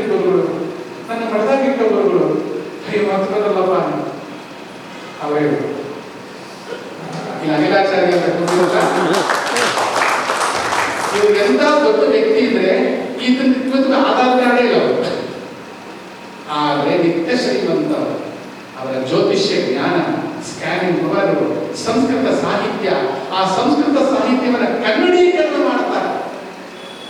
ಗುರುಗಳು ನನ್ನ ಮಠದಾಗಿ ಇಟ್ಟ ಗುರುಗಳು ಅಯ್ಯೋ ಅವೇ ಅವರೇ ಈ ಅನಿಲಾಚಾರ್ಯ ಇವ್ರು ಎಂತ ದೊಡ್ಡ ವ್ಯಕ್ತಿ ಇದ್ರೆ ಇದನ್ನ ಇವತ್ತು ಕಾರ್ಡೇ ಇಲ್ಲ ಆದರೆ ನಿತ್ಯ ಶ್ರೀಮಂತ ಅವರು. ಜ್ಯೋತಿಷ್ಯ ಜ್ಞಾನ ಸ್ಕ್ಯಾನಿಂಗ್ ಸಂಸ್ಕೃತ ಸಾಹಿತ್ಯ, ಆ ಸಂಸ್ಕೃತ ಸಾಹಿತ್ಯವನ್ನು ಕನ್ನಡೀಕರಣ ಮಾಡ್ತಾರೆ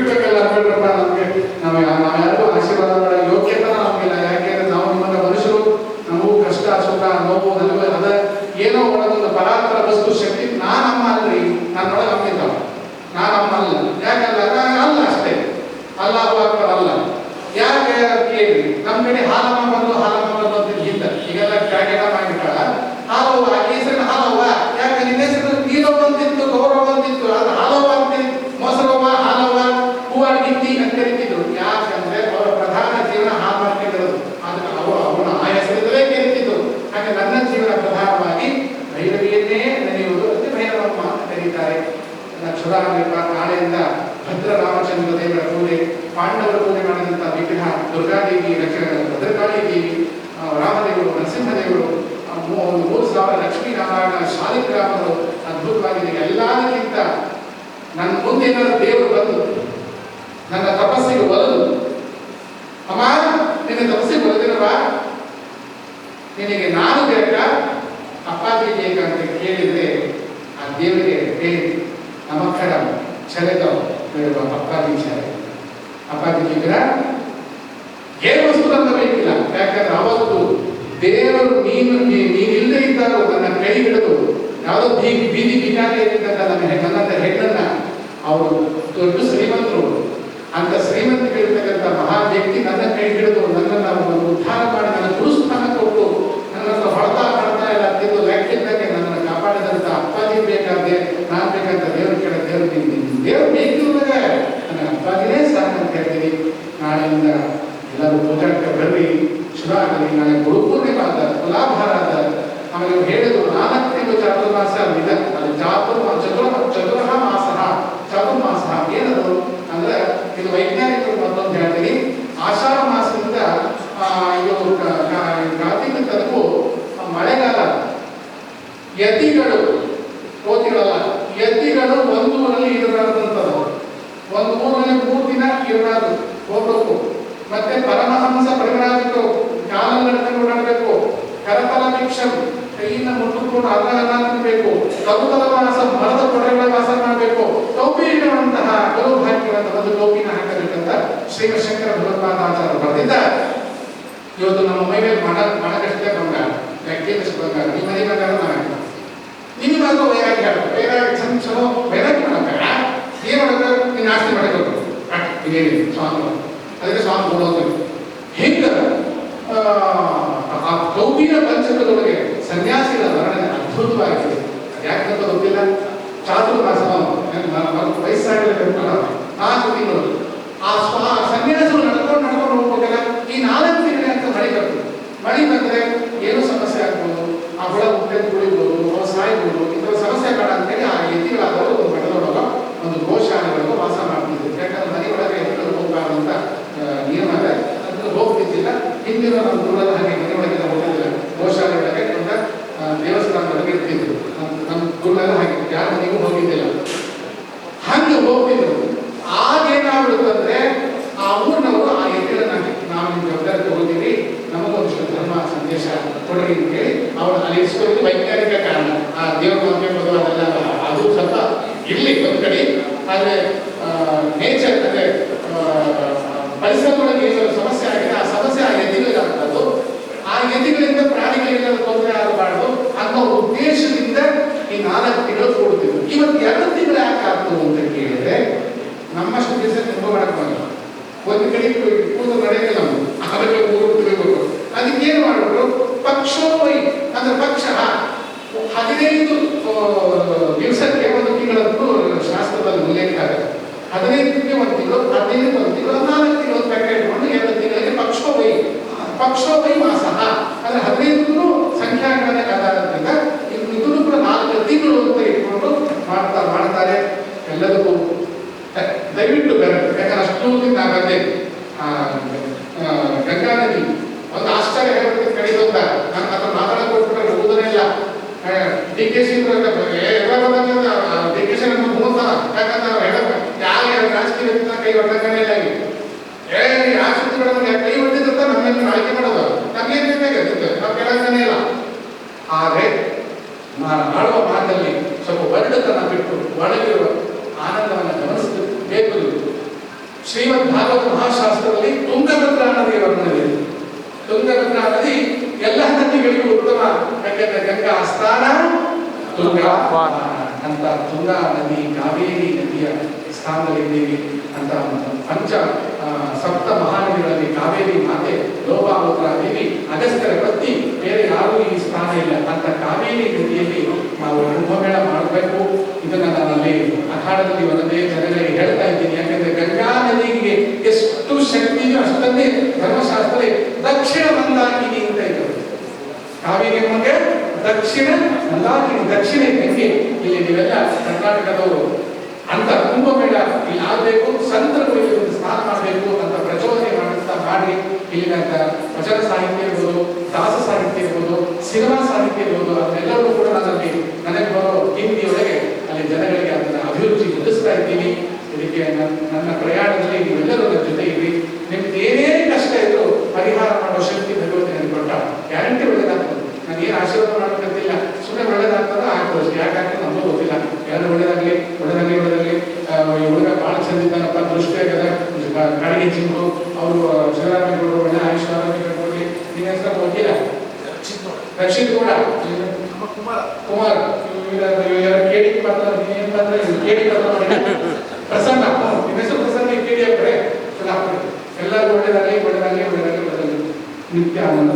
ತಿರುಗಬೇಕಲ್ಲ ಅನ್ಬೇಡ್ರಪ್ಪ ನಮ್ಗೆ ನಾವು ಯಾ- ನಾವು ಯಾರಿಗೂ ಆಶೀರ್ವಾದ ಮಾಡೋ ಯೋಗ್ಯತೆ ನಮಗಿಲ್ಲ ಯಾಕೆಂದ್ರೆ ನಾವು ನಿಮ್ಮನ್ನ ಮನುಷ್ಯರು ನಮಗೂ ಕಷ್ಟ ಸುಖ ನೋವು ನಲುವು ಅದ ಏನೋ ಒಳಗೊಂದು ಪರಾತ್ಪರ ವಸ್ತು ಶಕ್ತಿ ನಾನಮ್ಮ ಅಲ್ರಿ ನನ್ನೊಳಗೆ ಅಮ್ಮಿದ್ದ ನಾನಮ್ಮ ಅಲ್ಲ ಯಾಕಲ್ಲ ಅಲ್ಲ ಅಷ್ಟೇ ಅಲ್ಲ ಅಲ್ಲ ಯಾಕೆ ಕೇಳಿ ನಮ್ಮ ಕಡೆ ಹಾಲಮ್ಮ ದುರ್ಗಾದೇವಿ ಲಕ್ಷ ಭದ್ರಕಾಳಿ ದೇವಿ ರಾಮದೇವರು, ನರಸಿಂಹದೇವರು ಮೂರು ಸಾವಿರ ಲಕ್ಷ್ಮೀನಾರಾಯಣ ಶಾಲಿಗ್ರಾಮರು ಅದ್ಭುತವಾಗಿದೆ. ಎಲ್ಲದಕ್ಕಿಂತ ನನ್ನ ಮುಂದೆ ಏನಾದ್ರು ದೇವರು ಬಂದು ನನ್ನ ತಪಸ್ಸಿಗೆ ಒಲದು. ಅಮ್ಮ, ನಿನ್ನ ತಪಸ್ಸಿಗೆ ಒಲದಿರವ ನಿನಗೆ ನಾನು ಬೇಕಾ? ಅಪ್ಪಾಜಿ ಬೇಕಾ ಅಂತ ಕೇಳಿದ್ರೆ ಆ ದೇವರಿಗೆ ಹೇಳಿ ನಮಸ್ಕಾರ ಚಲೆದವ ಬೇಡವ, ಅಪ್ಪಾಜಿ ಚಲೆ ಅಪ್ಪಾಜಿ ಜಿಗ್ರ ಏನು ವಸ್ತು ನನ್ನ ಬೇಕಿಲ್ಲ. ಯಾಕಂದ್ರೆ ಅವತ್ತು ದೇವರು ನೀನು ನೀನಿಲ್ಲದೆ ಇದ್ದಾಗ ನನ್ನ ಕೈ ಹಿಡಿದು ಯಾವುದೋ ಬೀದಿ ಬೀದಿ ಬಿಕಾರಿ ಇರ್ತಕ್ಕಂಥ ನನ್ನ ಹೆಣ್ಣನ್ನ ಅವರು ದೊಡ್ಡ ಶ್ರೀಮಂತರು. ಅಂತ ಶ್ರೀಮಂತರಿರ್ತಕ್ಕಂಥ ಮಹಾ ವ್ಯಕ್ತಿ ನನ್ನ ಕೈ ಹಿಡಿದು ನನ್ನನ್ನು ಉದ್ಧಾರ ಹೇಳಿದ್ರು ನಾಲ್ಕು ತಿಂಗಳು ಚಾತುರ್ಮಾಸ ಇದೆ ಅದು ಚಾತುರ್ಮ ಚತುರ ಚತುರ್ಹ ಮಾಸ ಚಾತುರ್ಮಾಸ ಏನದು? ಅಂದ್ರೆ ಇದು ವೈಜ್ಞಾನಿಕರು ಮತ್ತೊಂದು ಹೇಳ್ತೀನಿ. ಆಷಾಢ ಮಾಸದಿಂದ ಕ- ಕಾರ್ತಿಕ ತನಕು ಮಳೆಗಾಲ ಯತಿಗಳು ಕೋತಿಗಳಲ್ಲ ಯತಿಗಳು ಒಂದು ಊರಲ್ಲಿ ಇರಬಾರ್ದಂಥದ್ದು ಒಂದು ಊರಲ್ಲಿ ಮೂರು ದಿನ ಇರಬಾರ್ದು ಹೋಗ್ಬೇಕು. ಮತ್ತೆ ಪರಮಹಂಸ ಪರಿಮರಾಜರು ಕಾಲಲ್ಲಿ ನಡೆದು ಕರತಲ ಭಿಕ್ಷಂ ಕೈಯಿಂದ ಮುಟ್ಟುಕೊಂಡು ಕೂಡ ಅನ್ನ ತಿನ್ನಬೇಕು ಕೌತಲ ವಾಸ ಮರದ ಕೊಡೆಗಳ ವಾಸ ಮಾಡಬೇಕು. ಟೋಪಿ ಇಡುವಂತಹ ಗೌಭಾಗ್ಯವಂತ ಒಂದು ಕೌಪಿನ ಹಾಕಬೇಕಂತ ಶ್ರೀಮಶಂಕರ ಭಗವತ್ಪಾದಾಚಾರ್ಯ ಬರೆದಿದ್ದ ಇವತ್ತು ನಮ್ಮ ಮೈ ಮೇಲೆ ಮಣ ಮಣಗಷ್ಟೇ ಬಂಗಾರ. ವ್ಯಕ್ತಿಯಷ್ಟು ಬಂಗಾರ. ನಿಮ್ಮ ಮನೆ ಬಂಗಾರ ನಾನು ನಿಮಗೆ ಮಾತ್ರ ವೈರಾಗ್ಯ ಚಂದ ಚಲೋ ವೈರಾಗ್ಯ ಮಾಡಬೇಡ ಏನು ಮಾಡಬೇಕು ನೀನು ಆಸ್ತಿ ಮಾಡಬೇಕು ಸ್ವಾಮಿ. ಅದಕ್ಕೆ ಸ್ವಾಮಿ ಕೊಡೋದು ಹೆಂಗ ಆ ಕೌಬಿನ ಪಂಚಕದೊಳಗೆ ಸನ್ಯಾಸಿಗಳ ವರ್ಣನೆ ಅದ್ಭುತವಾಗಿದೆ. ಯಾಕೆ ಯಾಕಂತ ಗೊತ್ತಿಲ್ಲ? ಚಾತುರ್ಮಾಸ ವಯಸ್ಸಾಗಿರಬೇಕಲ್ಲ. ನಾಲ್ಕು ತಿಂಗಳು ಆ ಸ್ವಾ ಸನ್ಯಾಸಿಗಳು ನಡ್ಕೊಂಡು ನಡ್ಕೊಂಡು ಹೋಗ್ಬೇಕಲ್ಲ. ಈ ನಾಲ್ಕು ತಿಂಗಳ ಅಂತ ಮಳೆ ಬರ್ತದೆ ಮಳೆ ಬಂದ್ರೆ ಏನು ಸಮಸ್ಯೆ ಆಗ್ಬೋದು. ಆ ಹುಳ ಹುಟ್ಟೆ ಕುಡಿಬೋದು ಅವ್ರು ಸಾಯ್ಬೋದು. ಇಂಥ ಸಮಸ್ಯೆ ಬೇಡ ಅಂತೇಳಿ ಆ ಯತಿಗಳಾದವರು ಒಂದು ಮಠದೊಳಗ ಒಂದು ಗೋಶಾಲೆಗಳಿಗೆ ವಾಸ ಮಾಡ್ತಿದ್ರು ಯಾಕಂದ್ರೆ ಮನೆ ಒಳಗೆ ಎತ್ತಿಗಳು ಹೋಗ್ಬಾರ್ದು ಅಂತ ಆ, ನಿಯಮ ಇದೆ ಅದನ್ನು ಹೋಗ್ತಿದ್ದಿಲ್ಲ ಹಿಂದಿನ ನಮ್ಮ ದೂರದ ಹಾಗೆ ಮನೆ ಒಳಗೆಲ್ಲ ಹೋಗ್ತಿದ್ದಿಲ್ಲ ಗೋಶಾಲೆ ಒಳಗೆ ದೊಡ್ಡ ಆ, ದೇವಸ್ಥಾನ ಒಳಗೆ ಇರ್ತಿದ್ರು ನಮ್ಮ ನಮ್ಮ ಗುರುಳೆಲ್ಲ ಹಾಗೆ ಯಾರ ಮನೆಗೂ ಹೋಗಿದ್ದಿಲ್ಲ ಹಂಗೆ ಹೋಗ್ತಿದ್ರು. ಆಗೇನಾಗ್ಬಿಡುತ್ತಂದ್ರೆ ಆ ಊರಿನವರು ಆ ಎತ್ತಿಗಳನ್ನ ನಾವು ನಿಮ್ಮ ಜವಾಬ್ದಾರಿ ತಗೋತೀವಿ. ನಮಗೊಂದಿಷ್ಟು ಧರ್ಮ ಸಂದೇಶ ಕೊಡ್ರಿ ಅಂತ ಹೇಳಿ ಅವ್ರು ಅಲ್ಲಿ ಇಸ್ಕೊಂಡು ವೈಜ್ಞಾನಿಕ ಕಾರಣ, ಆ ದೇವ್ರ ನಂಬಬಹುದು ಅದೆಲ್ಲ ಅದು ಸ್ವಲ್ಪ ಇಲ್ಲಿ ಒಂದು ಕಡೆ. ಆದರೆ ನೇಚರ್ ಅಂದರೆ ಪರಿಸರದೊಳಗೆ ಸಮಸ್ಯೆ ಆಗಿದೆ ಆ ಸಮಸ್ಯೆ ಆಗಿದೆ ಎದಿಗಳಿಗಾಗ್ತದ್ದು ಆ ಎದಿಗಳಿಂದ ಪ್ರಾಣಿಗಳಿಂದ ತೊಂದರೆ ಆಗಬಾರ್ದು. ಅನ್ನೋ ಉದ್ದೇಶದಿಂದ ಈ ನಾಲ್ಕು ತಿಂಗಳು ಕೊಡ್ತಿದ್ರು ಇವತ್ತು ಎರಡು ತಿಂಗಳು ಯಾಕೆ ಆಗ್ತದೆ ಅಂತ ಕೇಳಿದ್ರೆ, ನಮ್ಮಷ್ಟು ದಿವಸ ತುಂಬ ಮಾಡಕ್ಕೆ ಒಂದು ಕಡೆ ಒಂದು ನಡೆಯಲ್ಲ ನಾವು. ಅದಕ್ಕೆ ಊರು ಅದಕ್ಕೆ ಏನು ಮಾಡಿದ್ರು ಪಕ್ಷೋವೈ ಅಂದ್ರೆ ಪಕ್ಷ ಹದಿನೈದು ದಿವಸಕ್ಕೆ ಒಂದು ತಿಂಗಳಂತೂ ಶಾಸ್ತ್ರದಲ್ಲಿ ಉಲ್ಲೇಖ ಆಗುತ್ತೆ. ಹದಿನೈದಕ್ಕೆ ಒಂದು ತಿಂಗಳು ಹದಿನೈದು ಒಂದು ತಿಂಗಳು ತಿಂಗಳು ಲೆಕ್ಕ ಇಟ್ಕೊಂಡು ಎರಡು ತಿಂಗಳಿಗೆ ಪಕ್ಷೋವೈ ಪಕ್ಷೋವೈ ಮಾಸ ಅಂದ್ರೆ ಹದಿನೈದು ಸಂಖ್ಯಾಗಣನೆ ಆಧಾರದಿಂದ ಇದು ಇದನ್ನು ಕೂಡ ನಾಲ್ಕು ತಿಂಗಳು ಅಂತ ಇಟ್ಕೊಂಡು ಮಾಡ್ತಾ ಮಾಡ್ತಾರೆ. ಎಲ್ಲದಕ್ಕೂ ದಯವಿಟ್ಟು ಬರಬೇಕು ಯಾಕಂದ್ರೆ ಅಷ್ಟು ದಿನ ನಾ ಬಂದೆ ಆ, ಆ, ಗಂಗಾ ನದಿ ಒಂದು ಆಶ್ಚರ್ಯ ಹೇಳೋದಕ್ಕೆ ಕಡಿದು ಅಂತ ನಾನು ಹತ್ರ ಮಾತಾಡಕ್ಕೆ ಕೊಟ್ಬಿಟ್ರೆ ಓದನೇ ಇಲ್ಲ D K C D K C ನಮ್ಮ ಮೂವತ್ತ ಯಾಕಂದ್ರೆ ಅವ್ರು ಹೇಳೋದು ಯಾವ ಯಾವ ರಾಜಕೀಯ ವ್ಯಕ್ತಿನ ಕೈ ಹೊಡ್ದಾಗನೇ ಇಲ್ಲ ಈಗ. ಏ ಆ ಸುದ್ದಿಗಳನ್ನು ಕೈ ಹೊಡೆದಿದ್ದಂತ ನಮ್ಮನ್ನು ಆಯ್ಕೆ ಮಾಡೋದು ನಮ್ಗೇನು ಬೇಕಾಗುತ್ತೆ ನಾವು ಕೇಳೋದನ್ನೇ ಇಲ್ಲ ಆದರೆ ನಾನು ಆಡುವ ಮಾತಲ್ಲಿ ಸ್ವಲ್ಪ ಒಡ್ಡತನ ಬಿಟ್ಟು ಒಳಗಿರುವ ಆನಂದವನ್ನು ಗಮನಿಸಬೇಕು ಶ್ರೀಮದ್ ಭಾಗವತ ಮಹಾಶಾಸ್ತ್ರದಲ್ಲಿ ತುಂಗಭದ್ರಾ ನದಿಯ ವರ್ಣನೆ ಇದೆ ತುಂಗಭದ್ರಾ ನದಿ ಎಲ್ಲ ನದಿಗಳಿಗೂ ಉತ್ತಮ ಯಾಕೆಂದ್ರೆ ಗಂಗಾ ಸ್ಥಾನ ತುಂಗಾ. ಅಂತ ತುಂಗಾ ನದಿ ಕಾವೇರಿ ನದಿಯ ಸ್ಥಾನದಲ್ಲಿದ್ದೀವಿ ಅಂತ ಪಂಚ ಸಪ್ತ ಮಹಾನದಿಗಳಲ್ಲಿ ಕಾವೇರಿ ಮಾತೆ ಲೋಪಾಮುದ್ರಾ ದೇವಿ ಅಗಸ್ತ್ಯರ ಪತ್ನಿ ಬೇರೆ ಯಾರೂ ಈ ಸ್ಥಾನ ಇಲ್ಲ. ಅಂತ ಕಾವೇರಿ ನದಿಯಲ್ಲಿ ನಾವು ಕುಂಭಮೇಳ ಮಾಡಬೇಕು. ಇದನ್ನ ನಾನು ಅಲ್ಲಿ ಅಖಾಡದಲ್ಲಿ ಒಂದೇ ಜನಗಳಿಗೆ ಹೇಳ್ತಾ ಇದ್ದೀನಿ. ಯಾಕಂದ್ರೆ ಗಂಗಾ ನದಿಗೆ ಎಷ್ಟು ಶಕ್ತಿಯೋ ಅಷ್ಟನ್ನೇ ಧರ್ಮಶಾಸ್ತ್ರ ದಕ್ಷಿಣ ಮಂದಾಕಿನಿ ಅಂತ ಇದ್ದಾರೆ ಕಾವೇರಿ ದಕ್ಷಿಣ ಮಂದಾಕಿನಿ ದಕ್ಷಿಣ ಇಲ್ಲಿ ನೀವೆಲ್ಲ ಕರ್ನಾಟಕದವರು ಅಂತ ಕುಂಭಮೇಳ ಇಲ್ಲಿ ಆಗಬೇಕು ಸಂತರು ಇಲ್ಲಿ ಒಂದು ಸ್ನಾನ ಮಾಡಬೇಕು ಅಂತ ಪ್ರಚೋದನೆ ಮಾಡುತ್ತಾ ಮಾಡಿ ಇಲ್ಲಿನ ವಚನ ಸಾಹಿತ್ಯ ಇರ್ಬೋದು, ದಾಸ ಸಾಹಿತ್ಯ ಇರ್ಬೋದು, ಸಿನಿಮಾ ಸಾಹಿತ್ಯ ಇರ್ಬೋದು ಅದನ್ನೆಲ್ಲವೂ ಕೂಡ ನಾನಲ್ಲಿ ನನಗೆ ಬರೋ ಹಿಂದಿಯೊಳಗೆ ಅಲ್ಲಿ ಜನಗಳಿಗೆ ಅದನ್ನ ಅಭಿರುಚಿ ಹೊಂದಿಸ್ತಾ ಇದ್ದೀನಿ ಇದಕ್ಕೆ ನನ್ನ ನನ್ನ ಪ್ರಯಾಣದಲ್ಲಿ ನೀವೆಲ್ಲರೂ ನನ್ನ ಜೊತೆ ಇರಿ ನಿಮ್ಗೆ ಏನೇ ಕಷ್ಟ ಇದ್ರು ಪರಿಹಾರ ಮಾಡೋ ಶಕ್ತಿ ಭಗವಂತ ನನಗೆ ಕೊಟ್ಟ ಗ್ಯಾರಂಟಿ ಒಳ್ಳೇದಾಗ್ತದೆ ನಾನು ಏನು ಆಶೀರ್ವಾದ ಮಾಡೋಕ್ಕಂತಿಲ್ಲ ಸುಮ್ಮನೆ ಆಗ್ತದೆ. ಅಷ್ಟೇ ನಮಗೂ ಗೊತ್ತಿಲ್ಲ. ಯಾರು ಒಳ್ಳೇದಾಗಲಿ ಒಳ್ಳೇದಾಗ್ಲಿ ಒಳ್ಳೇದಾಗ್ಲಿ ಈ ಹುಡುಗ ಭಾಳ ಚಂದ ಇದ್ದಾನಪ್ಪ ದೃಷ್ಟಿ ಆಗದ ಕಾಡಿಗೆ ಚಿಂಟು ಅವರು ಶಿವರಾಮೇಗೌಡರು ಒಳ್ಳೆ ಆಯುಷ್ ಆರೋಗ್ಯ ನಿನ್ನ ಹೆಸರು ಗೊತ್ತಿಲ್ಲ ರಕ್ಷಿತ್ ಕೂಡ ಕುಮಾರ್. ಕುಮಾರ್. ಕೇಳಿ ಪತ್ರ ಏನ್ ಪತ್ರ? ಕೇಳಿ ಪತ್ರ ಮಾಡಿ. ಪ್ರಸನ್ನ. ನಿಮ್ಮ ಹೆಸರು ಪ್ರಸನ್ನ ಕೇಳಿ ಹಾಕ್ರೆ ಎಲ್ಲರಿಗೂ ಒಳ್ಳೇದಾಗಲಿ ಒಳ್ಳೇದಾಗಲಿ ಒಳ್ಳೇದಾಗಲಿ ಒಳ್ಳೇದಾಗಲಿ. ನಿತ್ಯ ಆನಂದ